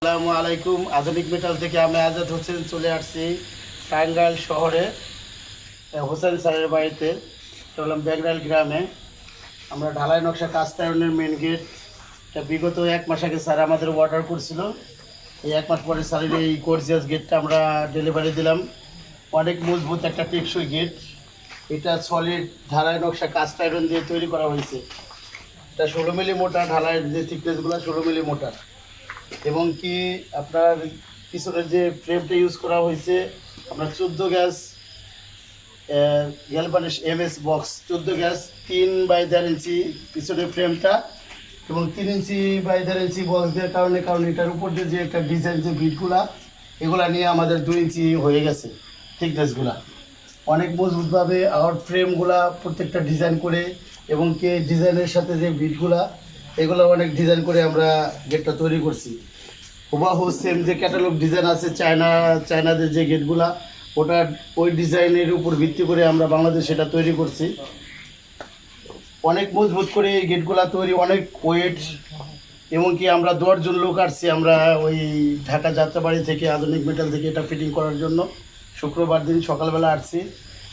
আসসালামু আলাইকুম। আধুনিক মেটাল থেকে আমি আজাদ হোসেন চলে আসছি টাঙ্গাইল শহরে। হোসেন স্যারের বাড়িতে। চললাম বেগরাইল গ্রামে। আমরা ঢালাই নকশা কাস্তায়নের মেন গেট বিগত এক মাস আগে স্যার আমাদের অর্ডার করছিল এই এক মাস পরে স্যারের এই কোর্সিয়াস গেটটা আমরা ডেলিভারি দিলাম। অনেক মজবুত একটা টেকসই গেট এটা সলিড ঢালাই নকশা কাস্তায়রন দিয়ে তৈরি করা হয়েছে। এটা ষোলো মিলি মোটা ঢালাইয়ের যে থিকনেসগুলো ষোলো মিলি মোটা। এবং কি আপনার পিছনের যে ফ্রেমটা ইউজ করা হয়েছে আপনার চোদ্দ gauge galvanised M S box চোদ্দ গ্যাস, তিন বাই দেড় ইঞ্চি পিছনের ফ্রেমটা এবং তিন ইঞ্চি বাই দেড় ইঞ্চি বক্স দেওয়ার কারণে কারণ এটার উপর দিয়ে যে একটা ডিজাইন যে বিটগুলা এগুলা নিয়ে আমাদের দুই ইঞ্চি হয়ে গেছে থিকনেসগুলা অনেক মজবুতভাবে আউট ফ্রেমগুলা প্রত্যেকটা ডিজাইন করে এবং কে ডিজাইনের সাথে যে বিটগুলা এগুলো অনেক ডিজাইন করে আমরা গেটটা তৈরি করছি। হুবাহু সেম যে ক্যাটালগ ডিজাইন আছে চায়না চায়নাদের যে গেটগুলা ওটা ওই ডিজাইনের উপর ভিত্তি করে আমরা বাংলাদেশ সেটা তৈরি করছি। অনেক মজবুত করে এই গেটগুলা তৈরি, অনেক ওয়েট এবং কি আমরা দশজন লোক আসছি আমরা ওই ঢাকা যাত্রাবাড়ি থেকে, আধুনিক মেটাল থেকে এটা ফিটিং করার জন্য। শুক্রবার দিন সকালবেলা আসছি,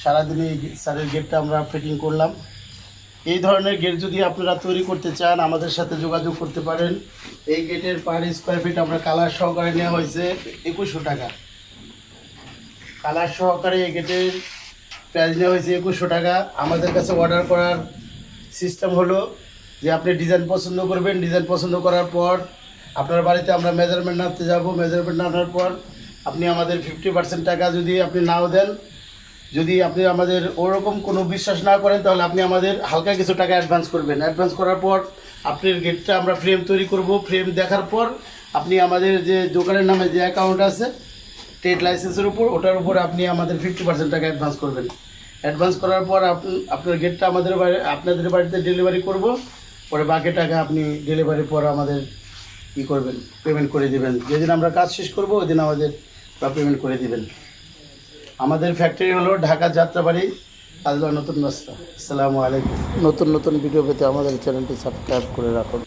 সারাদিনে এই স্যারের গেটটা আমরা ফিটিং করলাম। এই ধরনের গেট যদি আপনারা তৈরি করতে চান, আমাদের সাথে যোগাযোগ করতে পারেন। এই গেটের পার স্কোয়ার ফিট আমরা কালার সহকারে নেওয়া হয়েছে একুশশো টাকা। কালার সহকারে এই গেটের প্রাইস নেওয়া হয়েছে একুশশো টাকা। আমাদের কাছে অর্ডার করার সিস্টেম হলো যে আপনি ডিজাইন পছন্দ করবেন। ডিজাইন পছন্দ করার পর আপনার বাড়িতে আমরা মেজারমেন্ট আনতে যাব। মেজারমেন্ট আনার পর আপনি আমাদের ফিফটি পার্সেন্ট টাকা যদি আপনি নাও দেন যদি আপনি আমাদের ওরকম কোনো বিশ্বাস না করেন, তাহলে আপনি আমাদের হালকা কিছু টাকা অ্যাডভান্স করবেন। অ্যাডভান্স করার পর আপনার গেটটা আমরা ফ্রেম তৈরি করব। ফ্রেম দেখার পর আপনি আমাদের যে দোকানের নামে যে অ্যাকাউন্ট আছে ট্রেড লাইসেন্সের উপর, ওটার উপর আপনি আমাদের ফিফটি পার্সেন্ট টাকা অ্যাডভান্স করবেন। অ্যাডভান্স করার পর আপনার গেটটা আমাদের বাড়ি, আপনাদের বাড়িতে ডেলিভারি করব। পরে বাকি টাকা আপনি ডেলিভারির পর আমাদের ই করবেন পেমেন্ট করে দেবেন। যেদিন আমরা কাজ শেষ করব, ওই দিন আমাদের পেমেন্ট করে দিবেন। আমাদের ফ্যাক্টরি হলো ঢাকা যাত্রাবাড়ি কাজলা নতুন রাস্তা। আসসালামু আলাইকুম। নতুন নতুন ভিডিও পেতে আমাদের চ্যানেলটি সাবস্ক্রাইব করে রাখুন।